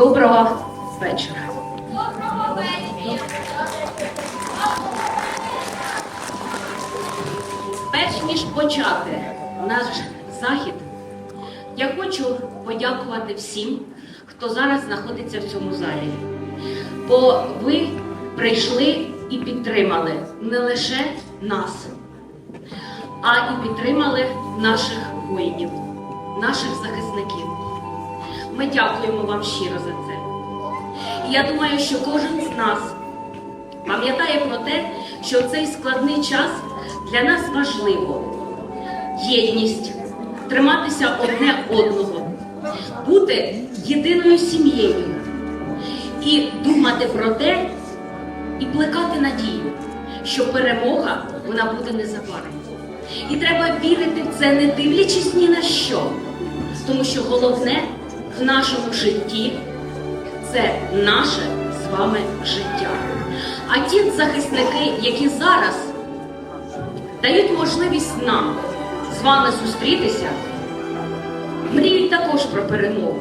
доброго вечора. Перш ніж почати наш захід, я хочу подякувати всім, хто зараз знаходиться в цьому залі. Бо ви прийшли і підтримали не лише нас, а і підтримали наших воїнів, наших захисників. Ми дякуємо вам щиро за це. І я думаю, що кожен з нас пам'ятає про те, що в цей складний час для нас важливо. Єдність, триматися одне одного, бути єдиною сім'єю. І думати про те, і плекати надію, що перемога вона буде незабаром. І треба вірити в це, не дивлячись ні на що, тому що головне в нашому житті це наше з вами життя. А ті захисники, які зараз дають можливість нам з вами зустрітися, мріють також про перемогу.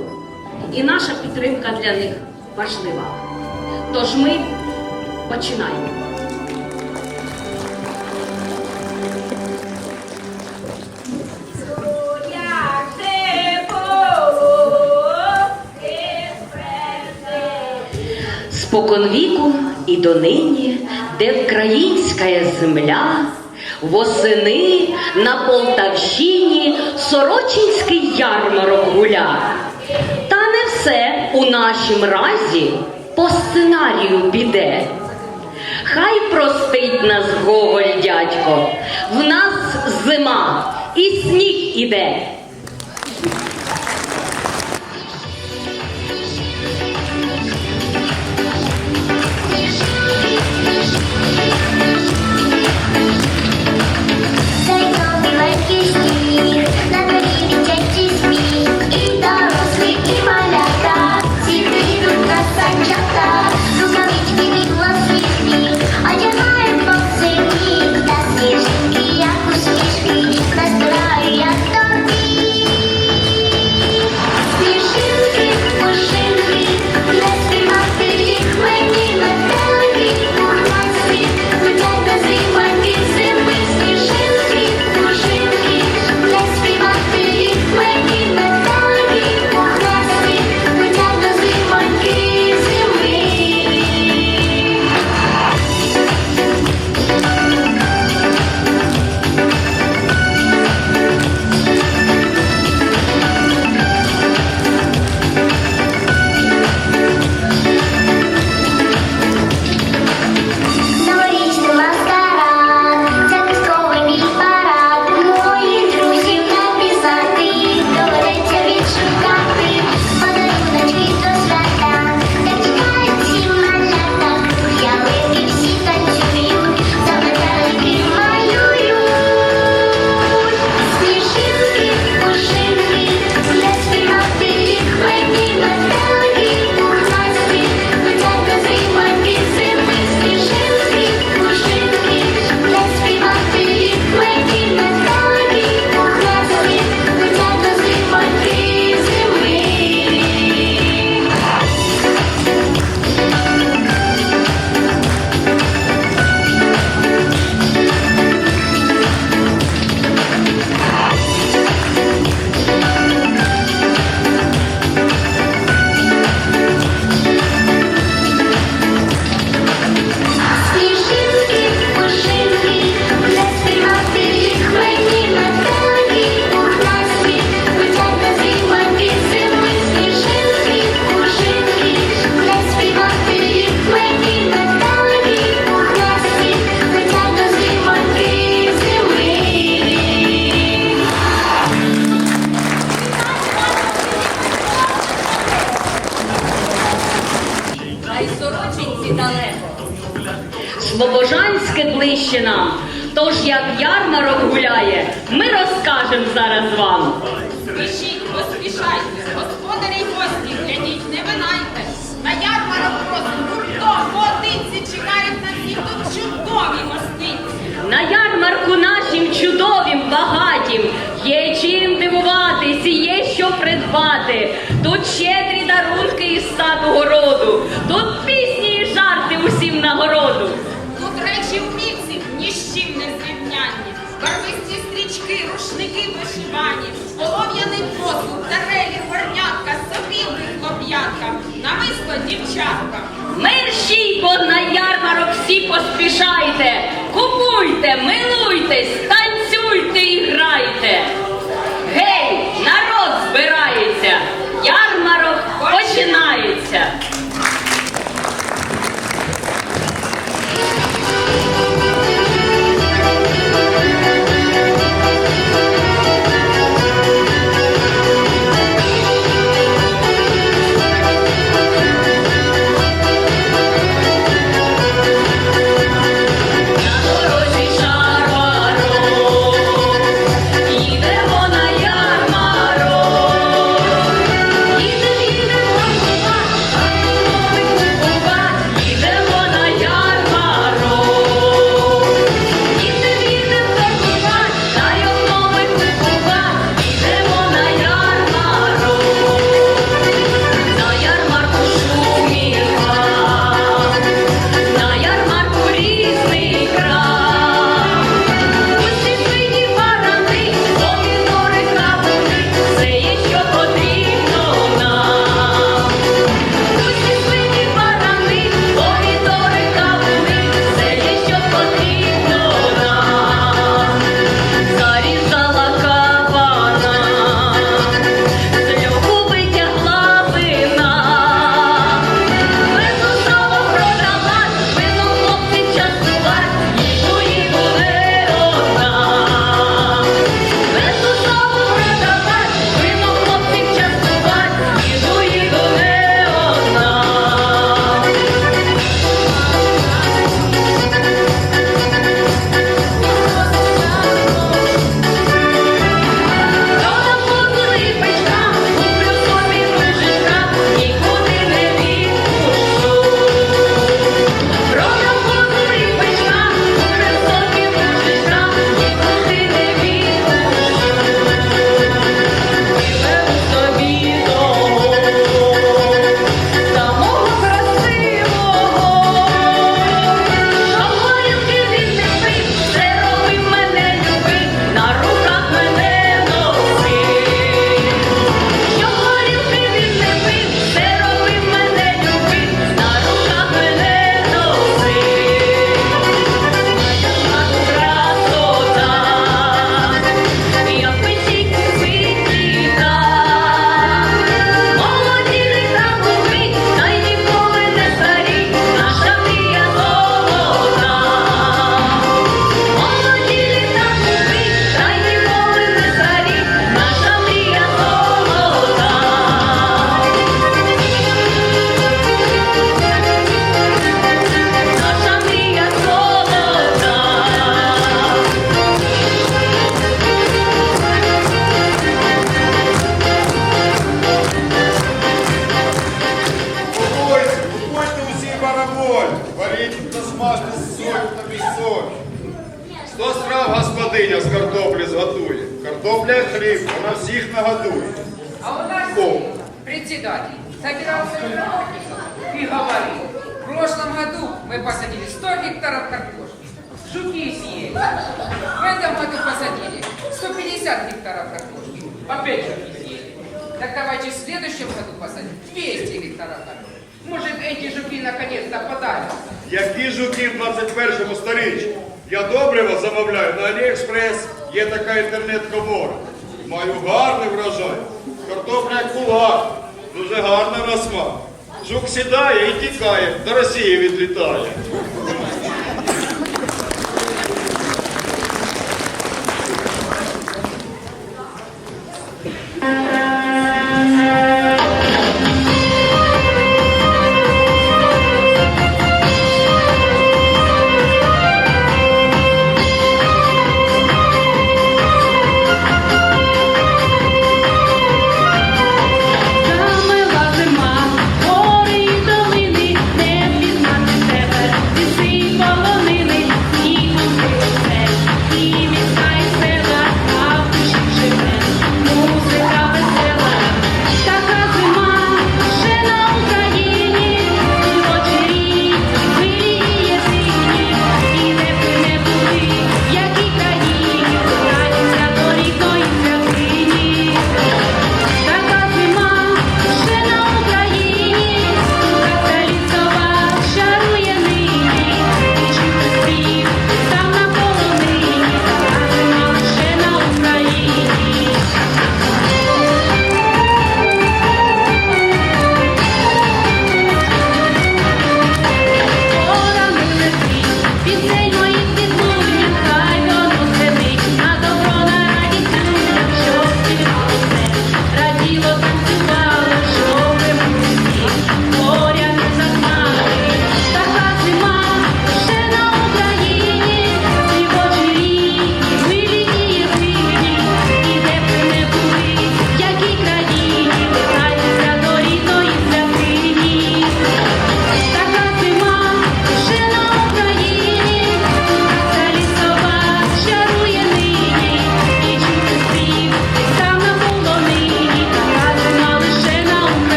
І наша підтримка для них важлива. Тож ми починаємо. Споконвіку і донині, де вкраїнська земля, восени на Полтавщині Сорочинський ярмарок гуля. Та не все у нашім разі по сценарію піде. Хай простить нас Гоголь, дядько, в нас зима і сніг іде. Спішіть, поспішайте, господарі й гості, глядіть, не винайте. На ярмарок просто гуртом, годинці чекають на всіх тут чудові гостинці. На ярмарку нашим чудовим, багатім, є чим дивуватись, і є що придбати. Тут щедрі дарунки із саду городу, тут пісні і жарти усім нагороду. Тут речі в місці ні з чим не зрівнянні. Барвисті квітки, рушники вишивані, олов'яний посуд, тарелі, горнятка, сопілки, хлоп'ятка, намисло дівчатка. Мерщій, бо на ярмарок всі поспішайте, купуйте, милуйте. мы посадили 100 гектаров картошки. Жуки съели. В этом году посадили 150 гектаров картошки. Опять же съели. Так давайте в следующем году посадим 200 гектаров картошки. Может, эти жуки наконец-то подавятся. Які жуки в 21 сторіччі? Я добриво замовляю на Аліекспрес, є така інтернет-комора. Маю гарний врожай. Картопля як кулак. Дуже гарна на смак. Жук сідає і тікає, до Росії відлітає.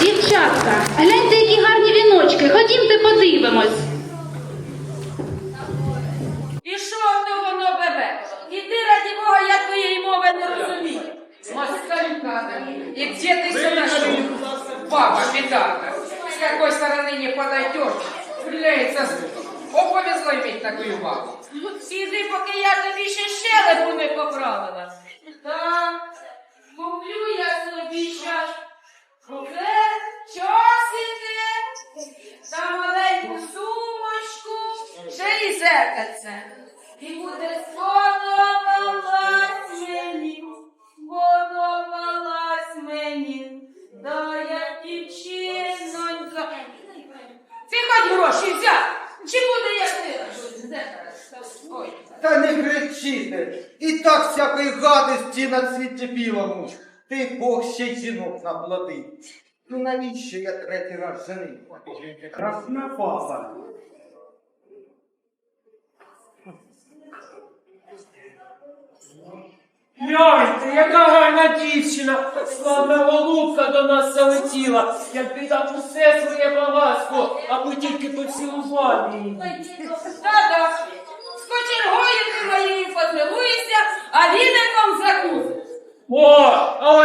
Дівчатка, гляньте, які гарні віночки, ходімте подивимось. І що ти воно бебе? І ти, раді Бога, я твоєї мови не розумію. Москалька. І де ти все нашов? Баба, біда. З якої сторони не подойдешь, Гуляється звуком. Оповезло иметь бабу. Сиди, поки я тобі ще щелепу не поправила. Та, куплю я собі чашку куфер, чосики, та маленьку сумочку, ще й. І буде мені, сподобалась мені, да я дівчинонька. Ти гроші взяв, чи буде я. Та не кричите. І так всякої гадості на світі білому. Ти Бог ще жінок наплодив. Ну навіщо я третій раз женив? Красна папа. Гляньте, яка гарна дівчина, славна голубка до нас залетіла. Якби там усе своє багатство, аби тільки поцілував її. Да-да. З кочергою ти моєю поцілуєшся, а віником закусиш. О, а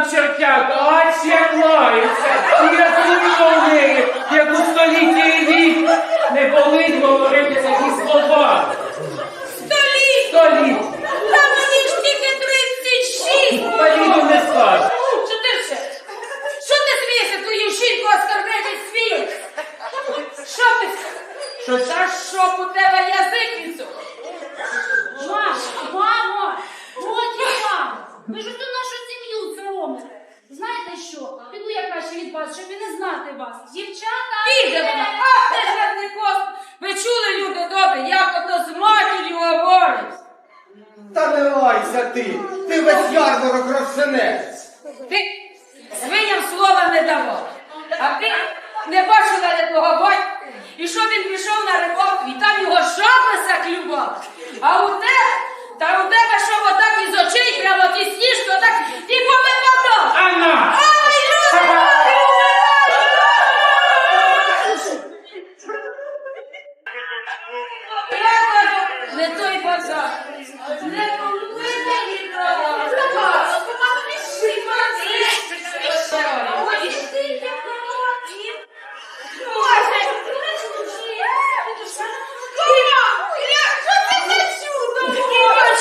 ось і сам чертяк, аж як лається. І як зуміло в неї, як у столітті вік. Не болить говорити такі слова. Століть! Століть, Та мені ж тільки 36! століть не скаже. Що ти ще? Що ти смієшся твою жінку оскорбити свій? Що ти? Що Та щоб у тебе язик відсох? Мамо, мамо, годі мамо, ви ж тут нашу сім'ю соромите. Знаєте що? Піду я краще від вас, щоб і не знати вас. Дівчата, Підемо! Ах, ти гарний кос! Ви чули, люди добрі, як ото з матір'ю говорить? Та не лайся ти. Ти весь ярмарок розсенець. Ти свиням слова не давав. А ти не бачила твого батька, і що він пішов на рибалку, і там його жаба заклювала. А у тебе, та у тебе що отак із очей, прямо ті сніжки, отак і повипадав. Анна! Ай, люди добрі, Я не той базар. Не купити ні права.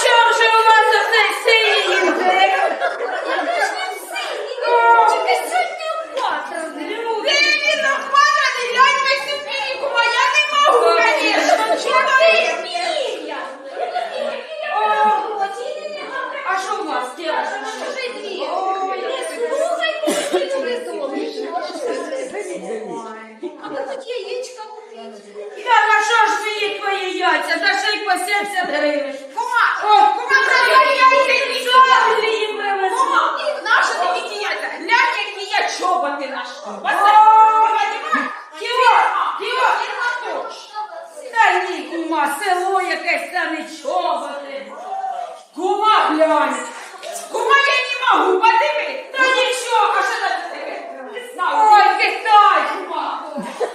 Чому же у вас оцей синій? Де він охватаний? Глянь на цю піку, а я не можу, конечно. Чого ти? А що у вас, дівчата? а ви хоч яєчка купіть. Я на що ж мені твої яйця? За ще й по 70 гривень. Кума! О, кума, я яйця не зовсім їм привезли. Кума, наша тобі ті яйця? Глянь, які я чоботи нашла. Ківо, ківо, Та ні, кума, село якесь та не чоботи. Кума, глянь. Кума, я не можу, подиви. Та нічого, а що там таке? Ой, Китай, кума.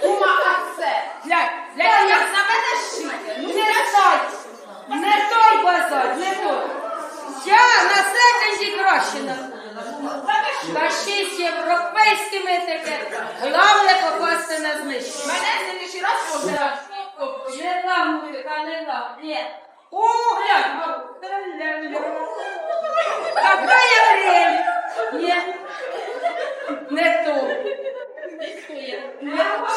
Кума, а це? Глянь, глянь, як на мене шити. Не той, не той базар, не той. Я на секонді краще на та ще з європейськими етикетками. Головне попасти на знижку. Мене не ще раз Не дам, музика, Ні. О, глянь. Какая хрень. Нет. Не то. Не!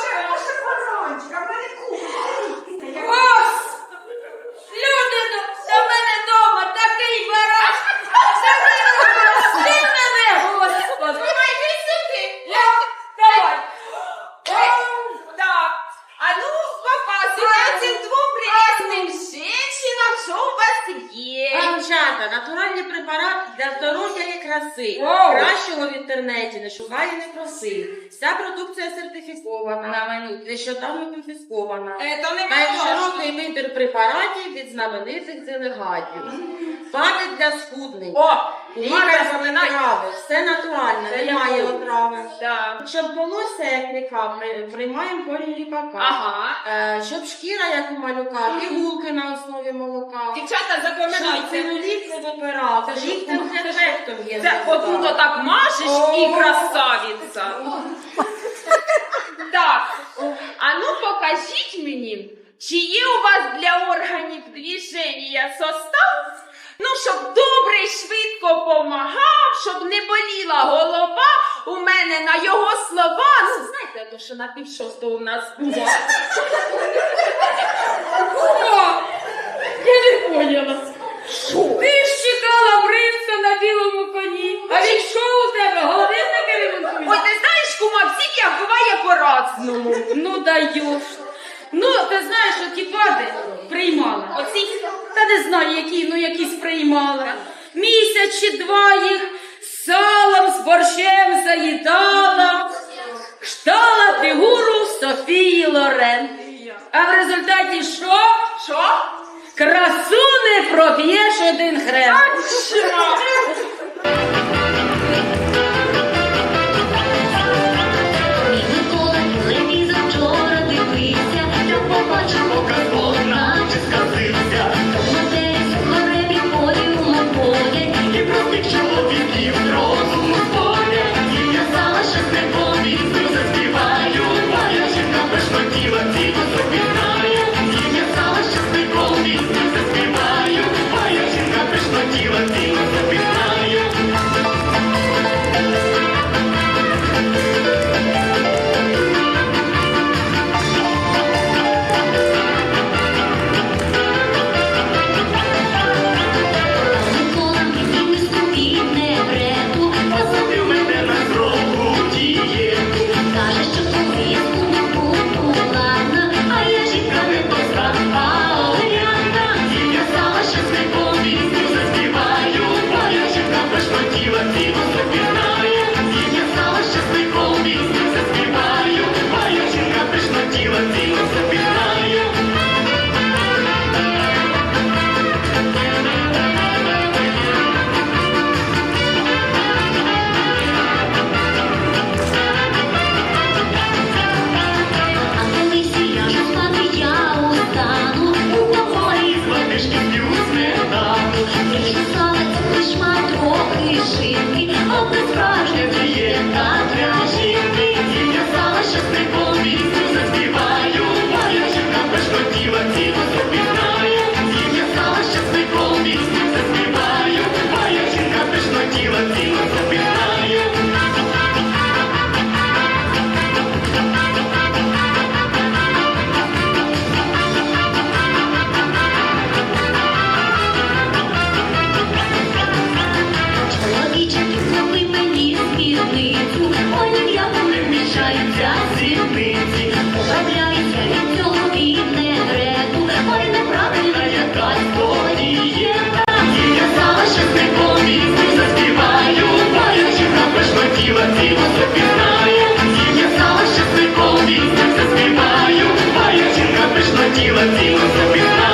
нещодавно конфіскована Е, то не найширокий вибір препаратів від знаменитих делегатів. Пати для схудних. О, лікар трави, все натуральне, Це немає я отрави. Да. Щоб волосся, як ліка, ми приймаємо корінь ліпака. Ага. Е, щоб шкіра, як у малюка, пігулки на основі молока. Дівчата, Щоб запам'ятайте. целюліт не випирав, Це ж ліктем є. Це отут отак мажеш і красавіця так. А ну покажіть мені, чи є у вас для органів движення состав, ну, щоб добре і швидко помагав, щоб не боліла голова у мене на його слова. Ну, знаєте, то що на пів шостого у нас буде. Я не поняла. Що? Ти ж чекала принца на білому коні, а він що у тебе голова? по-разному. Ну даєш. Ну, ти знаєш, оті пади приймали. Оці, та не знаю, які, ну якісь приймали. Місяць два їх салом, з борщем заїдала, ждала фігуру Софії Лорен. А в результаті що? Що? Красу не проб'єш один хрен. feel it, feel it, feel it.